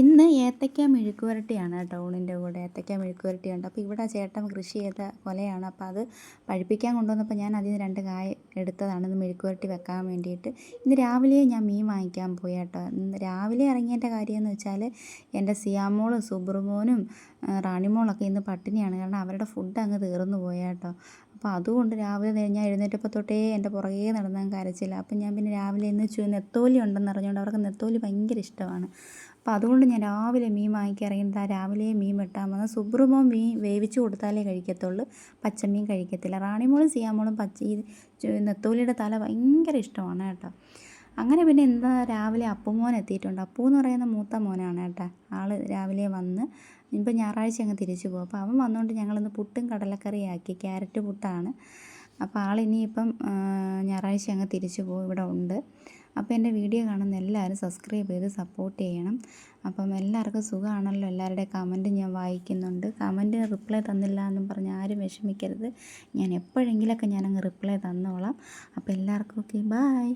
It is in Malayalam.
ഇന്ന് ഏത്തയ്ക്ക മെഴുക്ക് പുരട്ടിയാണ് കേട്ടോ ഊണിന്റെ കൂടെ ഏത്തയ്ക്ക മെഴുക്ക് പുരട്ടിയുണ്ട് അപ്പോൾ ഇവിടെ ചേട്ടൻ കൃഷി ചെയ്ത കൊലയാണ്. അപ്പോൾ അത് പഴുപ്പിക്കാൻ കൊണ്ടുവന്നപ്പോൾ ഞാൻ അതിൽ നിന്ന് രണ്ട് കായ എടുത്തതാണ്. ഇന്ന് മെഴുക്ക് പുരട്ടി വെക്കാൻ വേണ്ടിയിട്ട്. ഇന്ന് രാവിലെ ഞാൻ മീൻ വാങ്ങിക്കാൻ പോയി കേട്ടോ. ഇന്ന് രാവിലെ ഇറങ്ങിയതിന്റെ കാര്യമെന്ന് വെച്ചാൽ എന്റെ സിയാമോളും സുബ്രമോനും റാണിമോളൊക്കെ ഇന്ന് പട്ടിണിയാണ്. കാരണം അവരുടെ ഫുഡ് അങ്ങ് തീർന്നു പോയ കേട്ടോ. അപ്പോൾ അതുകൊണ്ട് രാവിലെ ഞാൻ എഴുന്നേറ്റപ്പോൾ തൊട്ടേ എന്റെ പുറകെ നടന്നാൽ കരച്ചില്ല. അപ്പം ഞാൻ പിന്നെ രാവിലെ ഇന്ന് ചു നെത്തോലി ഉണ്ടെന്ന് അറിഞ്ഞുകൊണ്ട് അവർക്ക് നെത്തോലി ഭയങ്കര ഇഷ്ടമാണ്. അപ്പോൾ അതുകൊണ്ട് ഞാൻ രാവിലെ മീൻ വാങ്ങിക്കി ഇറങ്ങിയിട്ട് ആ രാവിലെ മീൻ വെട്ടാൻ വന്നാൽ സുബ്രഹ്മോ മീൻ വേവിച്ച് കൊടുത്താലേ കഴിക്കത്തുള്ളൂ. പച്ചമീൻ കഴിക്കത്തില്ല. റാണിമോളും സിയാമോളും പച്ച ഈ നെത്തോലിയുടെ തല ഭയങ്കര ഇഷ്ടമാണ് കേട്ടോ. അങ്ങനെ പിന്നെ എന്താ രാവിലെ അപ്പുമോൻ എത്തിയിട്ടുണ്ട്. അപ്പു എന്ന് പറയുന്ന മൂത്ത മോനാണ് കേട്ടോ. ആൾ രാവിലെ വന്ന് ഇപ്പം ഞായറാഴ്ച അങ്ങ് തിരിച്ചു പോകും. അപ്പോൾ അവൻ വന്നുകൊണ്ട് ഞങ്ങളിന്ന് പുട്ടും കടലക്കറിയാക്കി. ക്യാരറ്റ് പുട്ടാണ്. അപ്പോൾ ആളിനിയിപ്പം ഞായറാഴ്ച അങ്ങ് തിരിച്ചു പോകും. ഇവിടെ ഉണ്ട്. അപ്പോൾ എന്റെ വീഡിയോ കാണുന്ന എല്ലാവരും സബ്സ്ക്രൈബ് ചെയ്ത് സപ്പോർട്ട് ചെയ്യണം. അപ്പം എല്ലാവർക്കും സുഖമാണല്ലോ. എല്ലാവരുടെയും കമന്റ് ഞാൻ വായിക്കുന്നുണ്ട്. കമന്റ് റിപ്ലൈ തന്നില്ല എന്നും പറഞ്ഞ് ആരും വിഷമിക്കരുത്. ഞാൻ എപ്പോഴെങ്കിലൊക്കെ ഞാനങ്ങ് റിപ്ലൈ തന്നോളാം. അപ്പോൾ എല്ലാവർക്കും ഓക്കെ ബായ്